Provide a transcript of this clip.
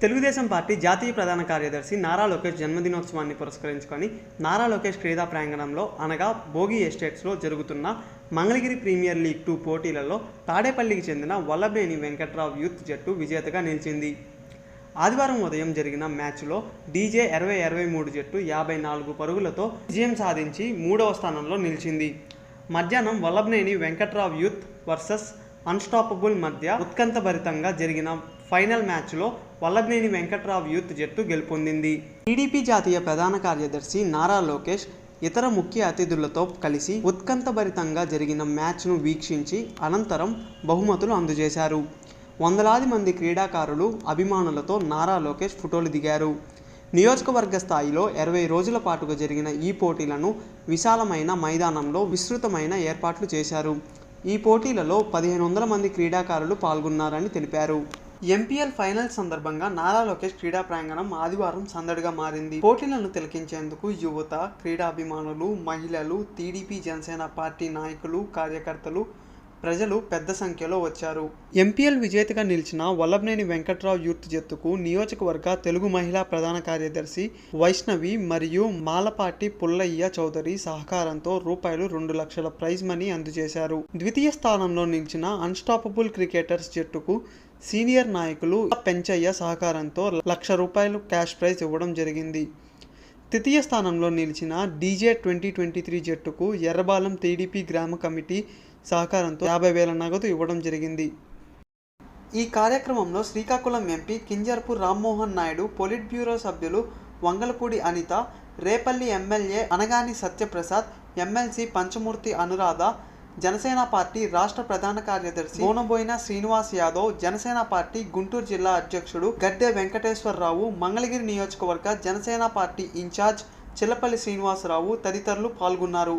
Telugu Desam party జాతీయ ప్రధాన కార్యదర్శి నారా లోకేష్ జన్మదినోత్సవాన్ని పురస్కరించుకొని నారా లోకేష్ క్రీడా ప్రాంగణంలో అనగా భోగి ఎస్టేట్స్లో జరుగుతున్న మంగళగిరి ప్రీమియర్ లీగ్ టూ పోటీలలో తాడేపల్లికి చెందిన వల్లభేని వెంకట్రావు యూత్ జట్టు విజేతగా నిలిచింది. ఆదివారం ఉదయం జరిగిన మ్యాచ్లో డీజే ఇరవై ఇరవై మూడు జట్టు యాభై నాలుగు పరుగులతో విజయం సాధించి మూడవ స్థానంలో నిలిచింది. మధ్యాహ్నం Vallabhaneni Venkatrao youth versus unstoppable మధ్య ఉత్కంఠభరితంగా జరిగిన ఫైనల్ మ్యాచ్లో వల్లభనేని వెంకట్రావు యూత్ జట్టు గెలుపొందింది. టీడీపీ జాతీయ ప్రధాన కార్యదర్శి నారా లోకేష్ ఇతర ముఖ్య అతిథులతో కలిసి ఉత్కంఠభరితంగా జరిగిన మ్యాచ్ను వీక్షించి అనంతరం బహుమతులు అందజేశారు. వందలాది మంది క్రీడాకారులు అభిమానులతో నారా లోకేష్ ఫోటోలు దిగారు. నియోజకవర్గ స్థాయిలో ఇరవై రోజుల పాటుగా జరిగిన ఈ పోటీలను విశాలమైన మైదానంలో విస్తృతమైన ఏర్పాట్లు చేశారు. ఈ పోటీలలో పదిహేను వందల మంది క్రీడాకారులు పాల్గొన్నారని తెలిపారు. ఎంపీఎల్ ఫైనల్ సందర్భంగా నారా లోకేష్ క్రీడా ప్రాంగణం ఆదివారం సందడిగా మారింది. పోటీలను తిలకించేందుకు యువత క్రీడాభిమానులు మహిళలు టీడీపీ జనసేన పార్టీ నాయకులు కార్యకర్తలు ప్రజలు పెద్ద సంఖ్యలో వచ్చారు. ఎంపీఎల్ విజేతగా నిలిచిన వల్లభనేని వెంకట్రావు యూత్ జట్టుకు నియోజకవర్గ తెలుగు మహిళా ప్రధాన కార్యదర్శి వైష్ణవి మరియు మాలపాటి పుల్లయ్య చౌదరి సహకారంతో రూపాయలు రెండు లక్షల ప్రైజ్ మనీ అందజేశారు. ద్వితీయ స్థానంలో నిలిచిన అన్స్టాపబుల్ క్రికెటర్స్ జట్టుకు సీనియర్ నాయకులు పెంచయ్య సహకారంతో లక్ష రూపాయలు క్యాష్ ప్రైజ్ ఇవ్వడం జరిగింది. తృతీయ స్థానంలో నిలిచిన డీజే ట్వంటీ ట్వంటీ త్రీ జట్టుకు ఎర్రబాలెం టీడీపీ గ్రామ కమిటీ సహకారంతో యాభై వేల నగదు ఇవ్వడం జరిగింది. ఈ కార్యక్రమంలో Srikakulam MP Kinjarapu Rammohan Naidu politburo సభ్యులు Vangalapudi Anitha Repalle MLA Anagani Satyaprasad MLC Panchamurthy Anuradha Janasena party రాష్ట్ర ప్రధాన కార్యదర్శి బోనబోయిన శ్రీనివాస్ యాదవ్ జనసేన పార్టీ గుంటూరు జిల్లా అధ్యక్షుడు గడ్డే వెంకటేశ్వరరావు మంగళగిరి నియోజకవర్గ జనసేన పార్టీ ఇన్ఛార్జ్ చిల్లపల్లి శ్రీనివాసరావు తదితరులు పాల్గొన్నారు.